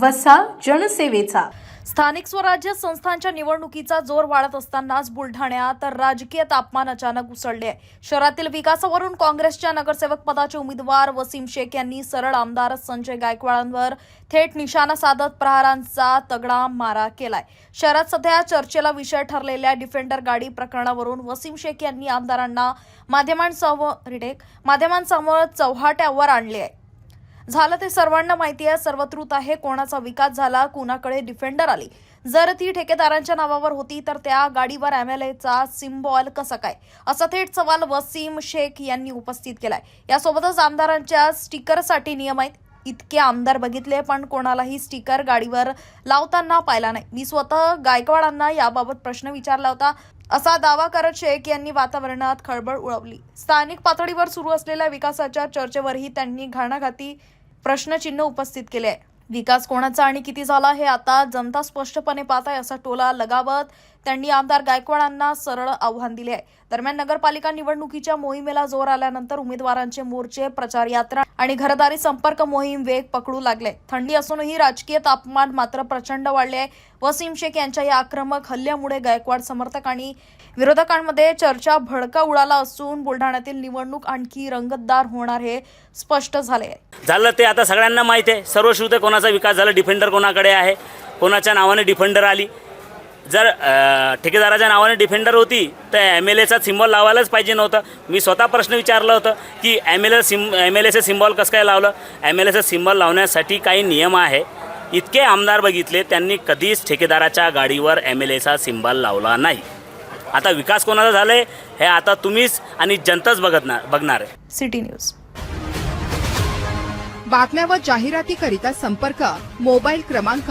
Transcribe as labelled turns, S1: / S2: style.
S1: वसा जनसेवेचा.
S2: स्थानिक स्वराज्य संस्थांच्या निवडणुकीचा जोर वाढत असतानाच बुलढाण्यात राजकीय तापमान अचानक उसळले. आहे शहरातील विकासावरून काँग्रेसच्या नगरसेवक पदाचे उमेदवार वसीम शेख यांनी सरळ आमदार संजय गायकवाडांवर थेट निशाणा साधत प्रहारांचा तगडा मारा केलाय. शहरात सध्या चर्चेला विषय ठरलेल्या डिफेंडर गाडी प्रकरणावरून वसीम शेख यांनी आमदारांना माध्यमांसमोर रिडेक माध्यमांसमोर चव्हाट्यावर आणले आहे. झालं ते सर्वांना माहिती आहे सर्वत्रुत आहे कोणाचा विकास झाला कुणाकडे डिफेंडर आली. जर ती ठेकेदारांच्या नावावर होती तर त्या गाडीवर ॲम एल एचा सिम्बॉल कसा काय? असा थेट सवाल वसीम शेख यांनी उपस्थित केलाय. यासोबतच आमदारांच्या स्टिकरसाठी नियम आहेत. इतके आमदार बघितले पण कोणालाही स्टिकर गाडीवर लावताना पाहिला नाही. मी स्वतः गायकवाडांना याबाबत प्रश्न विचारला होता. असा दावा करत शेख यांनी वातावरणात खळबळ उडवली. स्थानिक पातळीवर सुरू असलेल्या विकासाच्या चर्चेवरही त्यांनी घाणाघाती प्रश्नचिन्ह उपस्थित केले. आहे विकास कोणाचा आणि किती झाला हे आता जनता स्पष्टपणे पाहत आहे असा टोला लगावत त्यांनी आमदार गायकवाडांना सरळ आव्हान दिले आहे. दरम्यान नगरपालिका निवडणुकीच्या मोहिमेला जोर आल्यानंतर उमेदवारांचे मोर्चे प्रचार यात्रा आणि घरदारी संपर्क मोहीम वेग पकडू लागले. थंडी असूनही राजकीय तापमान मात्र प्रचंड वाढले आहे. वसीम शेख यांच्या या आक्रमक हल्ल्यामुळे गायकवाड समर्थक आणि विरोधकांमध्ये चर्चा भडका उडाला असून बुलढाण्यातील निवडणूक आणखी रंगतदार होणार हे स्पष्ट झाले आहे.
S3: झालं ते आता सगळ्यांना माहीत आहे. सर्व कोणाचा विकास झाला डिफेंडर कोणाकडे आहे? कोणाच्या नावाने डिफेंडर आली? जर ठेकेदाराच्या नावाने डिफेंडर होती तर एम एल एचा सिम्बॉल लावायलाच पाहिजे नव्हतं. मी स्वतः प्रश्न विचारला होतं की एम एल ए सिम एम एल एचं सिम्बॉल कसं काय लावलं? एम एल एचं सिम्बॉल लावण्यासाठी काही नियम आहे. इतके आमदार बघितले त्यांनी कधीच ठेकेदाराच्या गाडीवर एम एल एचा सिम्बॉल लावला नाही. आता विकास कोणाचा झाला आहे हे आता तुम्हीच आणि जनताच बघणार बघणार आहे.
S2: City news.
S4: बातम्या व जाहिरातीकरिता संपर्क मोबाईल क्रमांक